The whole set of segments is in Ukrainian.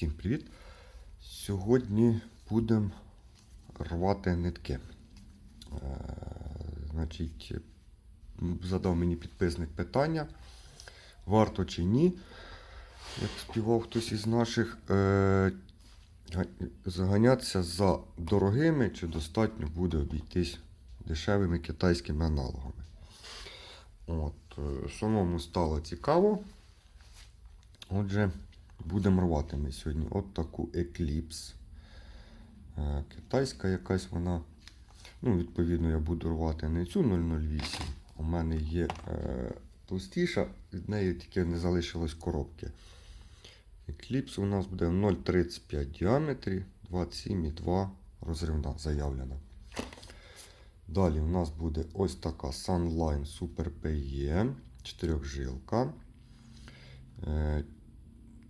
Всім привіт! Сьогодні будемо рвати нитки. Е, значить, задав мені підписник питання, варто чи ні, як співав хтось із наших, е, заганятися за дорогими, чи достатньо буде обійтись дешевими китайськими аналогами. От, е, самому стало цікаво. Отже, будемо рвати ми сьогодні от таку Eclipse. Е, Китайська якась вона. Ну, відповідно, я буду рвати не цю 008. У мене є е, товстіша, від неї тільки не залишилось коробки. Eclipse у нас буде 0,35 діаметрі, 27,2 розривна заявлена. Далі у нас буде ось така Sunline Super PE, 4 жилка. Е,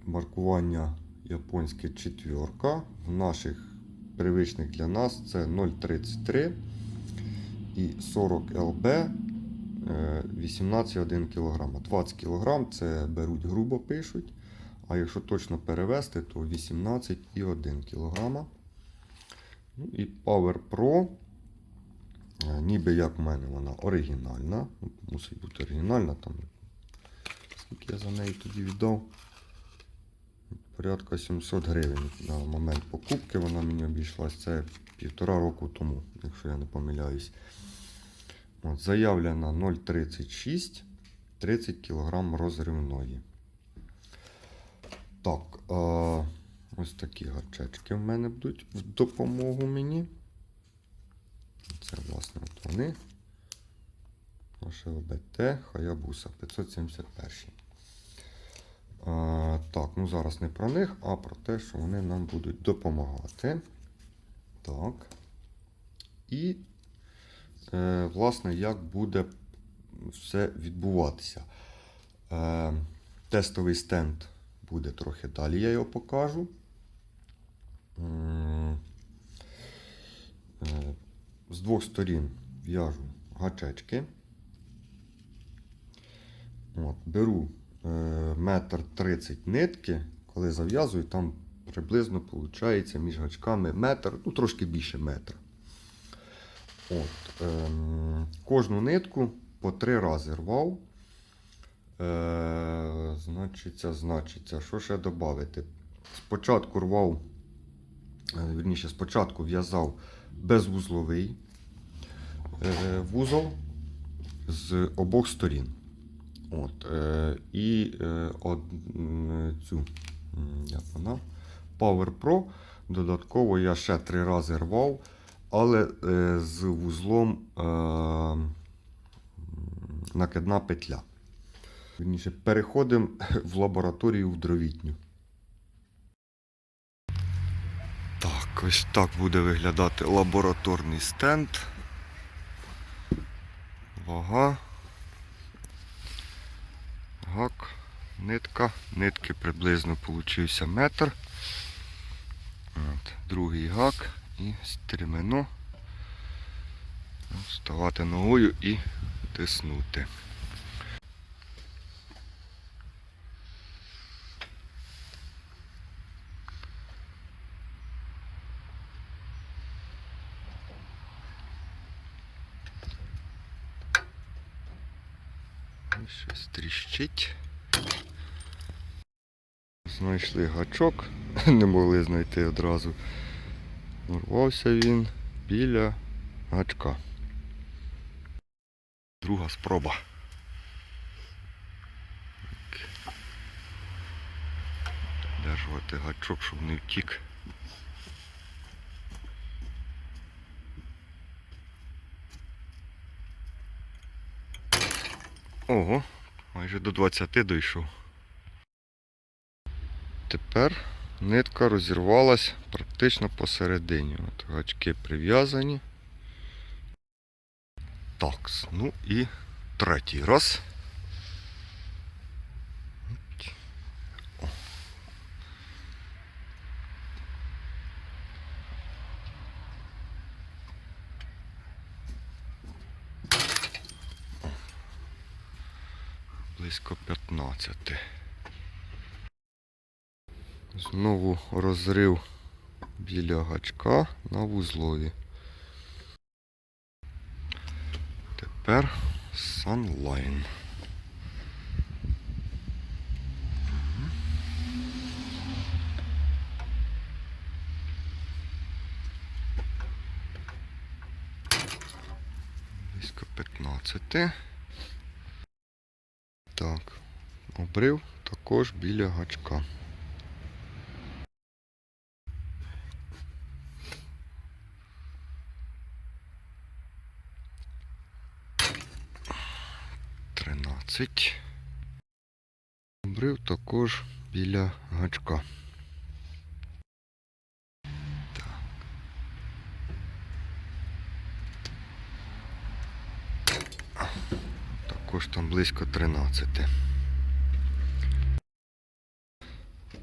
маркування японське четверка. В наших привичних для нас це 0,33 і 40 ЛБ е, 18,1 кг. 20 кг це беруть грубо пишуть. А якщо точно перевести, то 18,1 кг. Ну і Power Pro. Е, Ніби як в мене вона оригінальна. Ну, Мусить бути оригінальна. Там, скільки я за неї тоді віддав? Порядка 700 гривень на момент покупки вона мені обійшлась. Це півтора року тому, якщо я не помиляюсь. От, заявлена 0,36, 30 кг розривної. Так, е, ось такі гачечки в мене будуть в допомогу мені. Це, власне, от вони. Наше ОБТ Хаябуса 571. Так, ну зараз не про них, а про те, що вони нам будуть допомагати. Так. І, е, власне, як буде все відбуватися. Е, тестовий стенд буде трохи далі, я його покажу. Е, з двох сторін в'яжу гачечки. От, беру метр 30 нитки, коли зав'язую, там приблизно виходить між гачками метр, ну трошки більше метра. От, ем, кожну нитку по три рази рвав. Е, значиться, значиться, що ще додати? Спочатку рвав, е, вірніше, спочатку в'язав безвузловий е, вузол з обох сторін. От, е, і е, цю як вона, Power Pro додатково я ще три рази рвав, але е, з вузлом е, накидна петля. Вірніше, переходимо в лабораторію в дровітню. Так, ось так буде виглядати лабораторний стенд. Вага. Гак, нитка. Нитки приблизно получився метр. От, другий гак і стрімено. Вставати ногою і тиснути. Знайшли гачок, не могли знайти одразу. Урвався він біля гачка. Друга спроба. Держувати гачок, щоб не втік. Ого, майже до 20 дійшов. Тепер нитка розірвалась практично посередині. От гачки прив'язані. Так, ну і третій раз. Близько 15. Знову розрив біля гачка на вузлові. Тепер Sunline. Близько 15. Так, обрив також біля гачка. Тринадцять. Обрив також біля гачка. Так. Також там близько 13.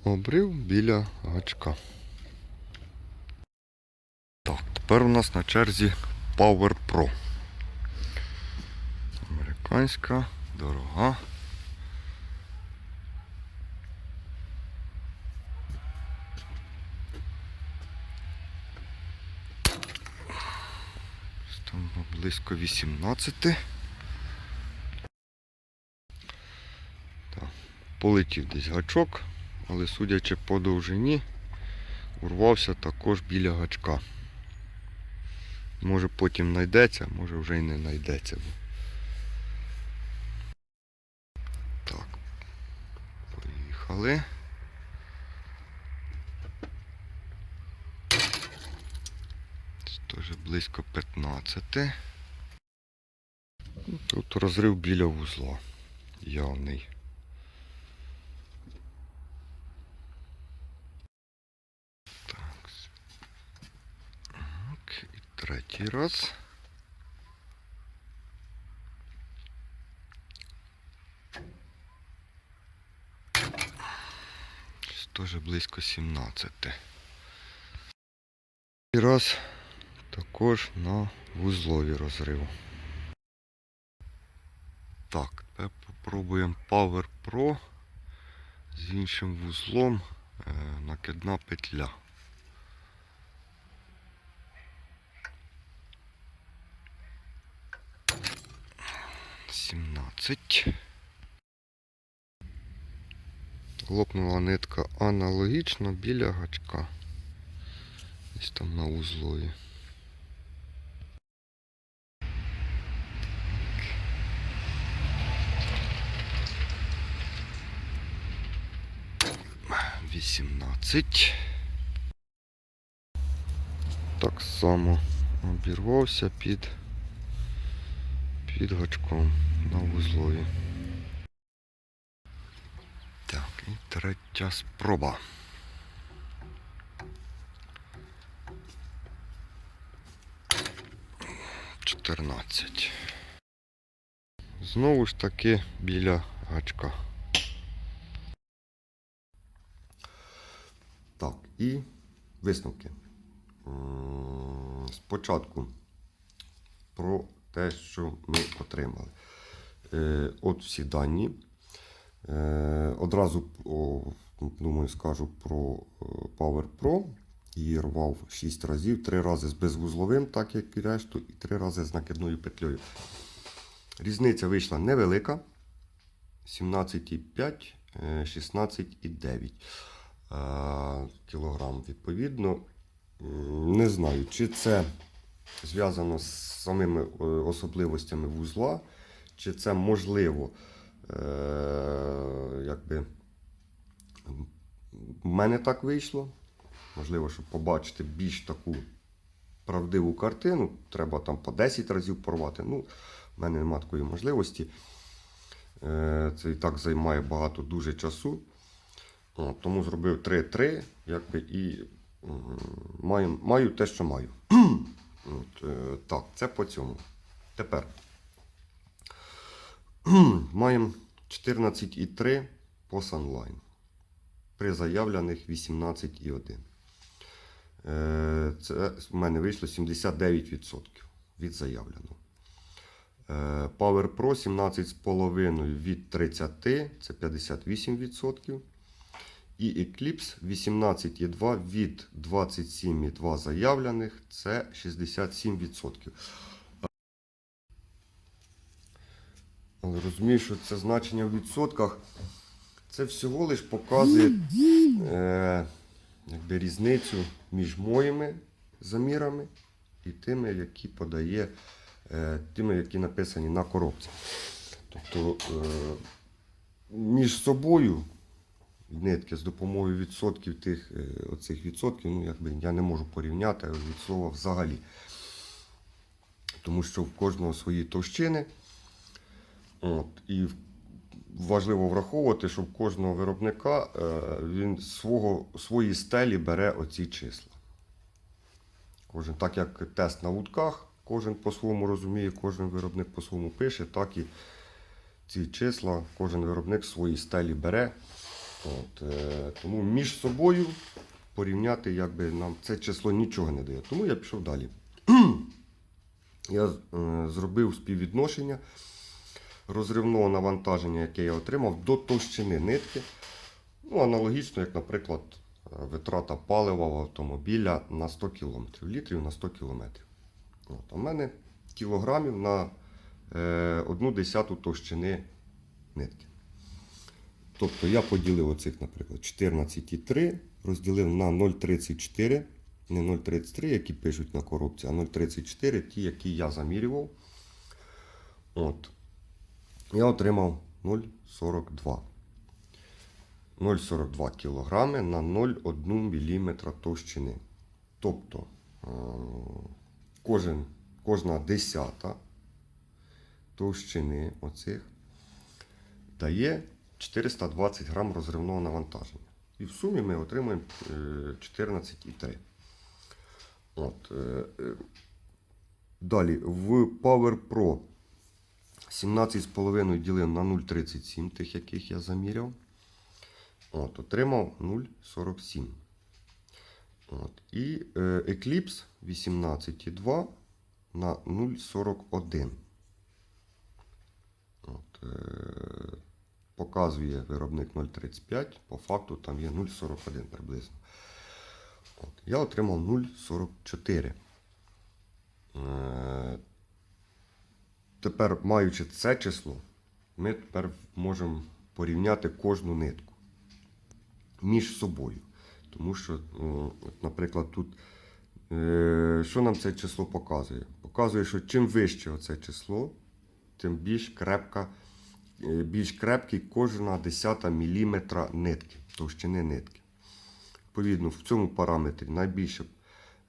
Обрив біля гачка. Так, тепер у нас на черзі Power Pro. Американська, дорога. Там близько 18. Так. Полетів десь гачок, але судячи по довжині, урвався також біля гачка. Може потім знайдеться, може вже й не знайдеться. Так. Це Теж близько 15. Ну, Тут розрив біля вузла. Явний. Так. Так, і третій раз. Теж близько 17. І раз також на вузлові розриву. Так, тепер попробуємо Power Pro з іншим вузлом е, накидна петля. Сімнадцять. Лопнула нитка аналогічно біля гачка. Десь там на узлові. Вісімнадцять. Так само обірвався під, під гачком на вузлові. І третя спроба. Чотирнадцять. Знову ж таки біля гачка. Так, і висновки. Спочатку про те, що ми отримали. Е, От всі дані. Е, Одразу думаю, скажу про е, Power Pro. Її рвав 6 разів, 3 рази з безвузловим, так як і решту, і 3 рази з накидною петлею. Різниця вийшла невелика. 17,5, е, 16,9 е, кілограм. Відповідно, не знаю, чи це зв'язано з самими особливостями вузла, чи це можливо, якби в мене так вийшло. Можливо, щоб побачити більш таку правдиву картину, треба там по 10 разів порвати. Ну, в мене немає такої можливості. Е, Це і так займає багато дуже часу. Тому зробив 3-3, якби і маю, маю те, що маю. От, е, так, це по цьому. Тепер маємо 14,3 по Sunline при заявлених 18,1. Е, Це в мене вийшло 79% від заявленого. Е, Power Pro 17,5 від 30, це 58%. І Eclipse 18,2 від 27,2 заявлених це 67%. Але розумію, що це значення в відсотках. Це всього лиш показує е, якби різницю між моїми замірами і тими, які подає, е, тими, які написані на коробці. Тобто е, між собою нитки з допомогою відсотків тих е, оцих відсотків, ну якби я не можу порівняти від слова взагалі. Тому що в кожного свої товщини. От, і важливо враховувати, що в кожного виробника е, він свого, свої стелі бере оці числа. Кожен, так як тест на вудках, кожен по-своєму розуміє, кожен виробник по-своєму пише, так і ці числа кожен виробник свої стелі бере. От, е, тому між собою порівняти якби, нам це число нічого не дає. Тому я пішов далі. я е, зробив співвідношення розривного навантаження, яке я отримав, до товщини нитки. Ну, аналогічно, як, наприклад, витрата палива в автомобіля на 100 км, літрів на 100 км. От, в мене кілограмів на е, одну десяту товщини нитки. Тобто я поділив оцих, наприклад, 14,3, розділив на 0,34, не 0,33, які пишуть на коробці, а 0,34, ті, які я замірював. От. Я отримав 0,42. 0,42 кг на 0,1 мм товщини. Тобто е, кожен, кожна десята товщини оцих дає 420 грам розривного навантаження. І в сумі ми отримуємо е, 14,3. От, е, е, Далі в Power Pro 17,5 ділив на 0,37, тих, яких я заміряв. От, отримав 0,47. От, і е, Eclipse 18,2 на 0,41. От, е, показує виробник 0,35, по факту там є 0,41 приблизно. От, я отримав 0,44. Е, тепер, маючи це число, ми тепер можемо порівняти кожну нитку між собою. Тому що, от, наприклад, тут е, що нам це число показує? Показує, що чим вище оце число, тим більш крепка, е, більш крепкий кожна десята міліметра нитки, товщини нитки. Відповідно, в цьому параметрі найбільше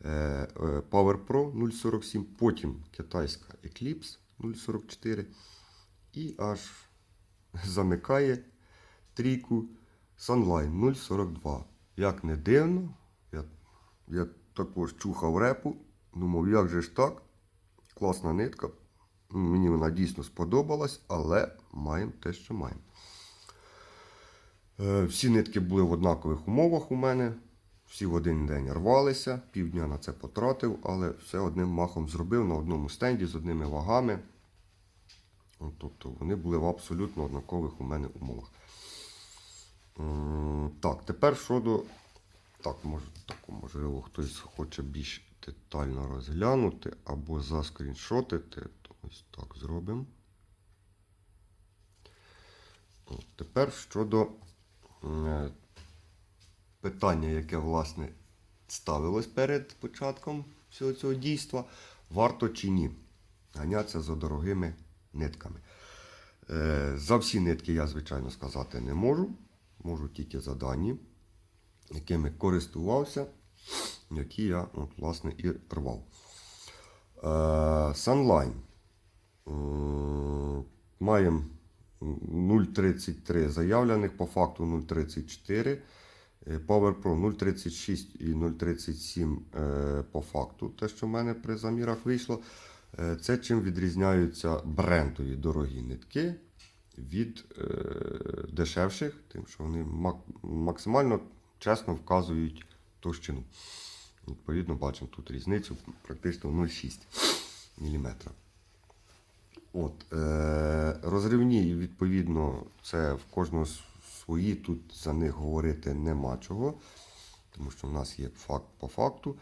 е, е, Power Pro 0,47, потім китайська Eclipse 0,44 і аж замикає трійку Sunline 0,42. Як не дивно, я, я також чухав репу, думав, як же ж так? Класна нитка. Мені вона дійсно сподобалась, але маємо те, що маємо. Е, Всі нитки були в однакових умовах у мене. Всі в один день рвалися, півдня на це потратив, але все одним махом зробив на одному стенді з одними вагами. Тобто вони були в абсолютно однакових у мене умовах. Так, тепер щодо. Так, може, так, можливо, хтось хоче більш детально розглянути або заскріншотити, то ось так зробимо. Тепер щодо е, питання, яке власне ставилось перед початком всього цього дійства, варто чи ні ганятися за дорогими нитками. Е, За всі нитки я, звичайно, сказати не можу. Можу тільки за дані, якими користувався, які я от, власне, і рвав. Е, Sunline. Е, Маємо 0,33 заявлених, по факту 0,34. Е, Power Pro 0,36 і 0,37 е, по факту, те, що в мене при замірах вийшло. Е, Це чим відрізняються брендові дорогі нитки від дешевших, тим, що вони максимально чесно вказують товщину. Відповідно, бачимо тут різницю практично 0,6 мм. От, розривні, відповідно, це в кожного свої, тут за них говорити нема чого, тому що в нас є факт по факту.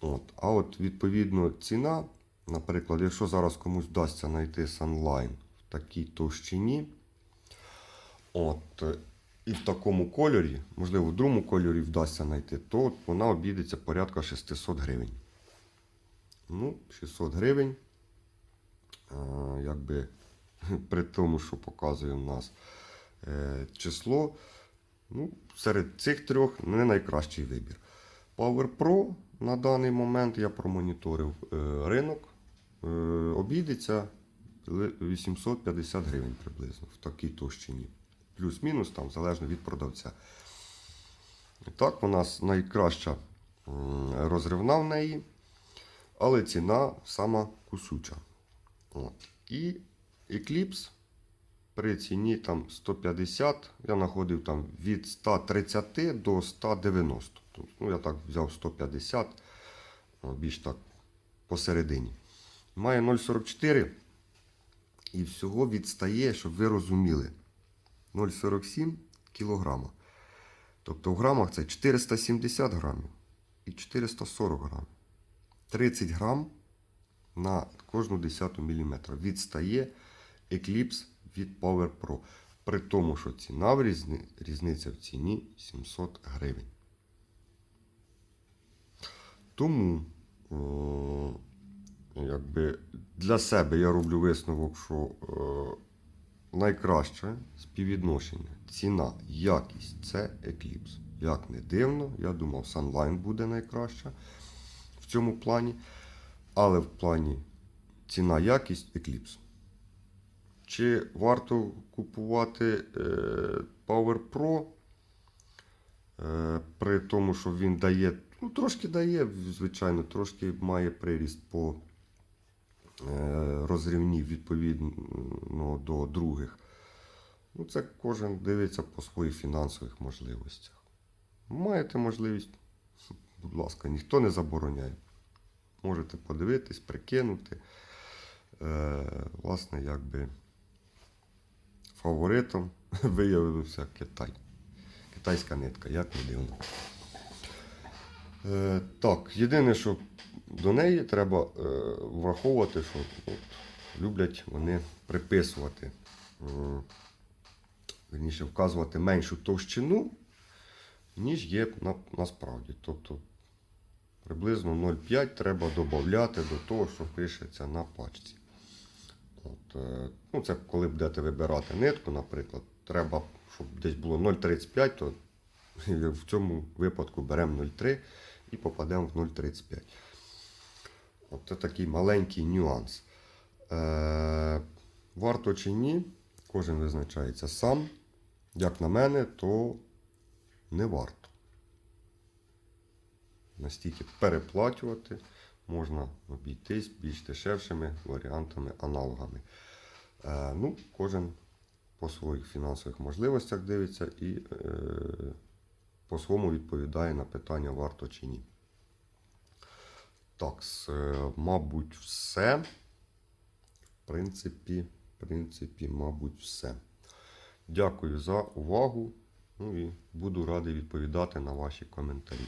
От. А от відповідно ціна, наприклад, якщо зараз комусь вдасться знайти Sunline в такій товщині, от, і в такому кольорі, можливо, в другому кольорі вдасться знайти, то от вона обійдеться порядка 600 гривень. Ну, 600 гривень. Е, якби при тому, що показує у нас число. Ну, серед цих трьох не найкращий вибір. Power Pro на даний момент я промоніторив е, ринок. Е, обійдеться 850 гривень приблизно в такій товщині. Плюс-мінус, там, залежно від продавця. Так, у нас найкраща розривна в неї, але ціна сама кусюча. От. І Eclipse при ціні там 150, я знаходив там від 130 до 190. Тобто, ну, я так взяв 150, о, більш так посередині. Має 0,44 і всього відстає, щоб ви розуміли, 0,47 кілограма. Тобто в грамах це 470 грамів і 440 грамів. 30 грам на кожну десяту міліметра відстає Eclipse від Power Pro. При тому, що ціна в різни... різниця в ціні 700 гривень. Тому, о, якби для себе я роблю висновок, що е, найкраще співвідношення ціна, якість це Eclipse. Як не дивно, я думав, Sunline буде найкраща в цьому плані. Але в плані ціна якість Eclipse. Чи варто купувати е, Power Pro е, при тому, що він дає, ну трошки дає, звичайно, трошки має приріст по е, розривні відповідно до других. Ну, це кожен дивиться по своїх фінансових можливостях. Маєте можливість, будь ласка, ніхто не забороняє. Можете подивитись, прикинути. Е, власне, якби фаворитом виявився Китай. Китайська нитка, як не дивно. Е, так, єдине, що до неї треба е, враховувати, що от, люблять вони приписувати, е, верніше вказувати меншу товщину, ніж є на, насправді. Тобто приблизно 0,5 треба додати до того, що пишеться на пачці. От, е, ну, це коли будете вибирати нитку, наприклад, треба, щоб десь було 0,35, то в цьому випадку беремо 0,3 і попадемо в 0,35. От це такий маленький нюанс. Е, варто чи ні, кожен визначається сам. Як на мене, то не варто. Настільки переплачувати можна обійтись більш дешевшими варіантами, аналогами. Е, ну, кожен по своїх фінансових можливостях дивиться і е, по-своєму відповідає на питання, варто чи ні. Так, е, мабуть, все. В принципі, в принципі, мабуть, все. Дякую за увагу. Ну і буду радий відповідати на ваші коментарі.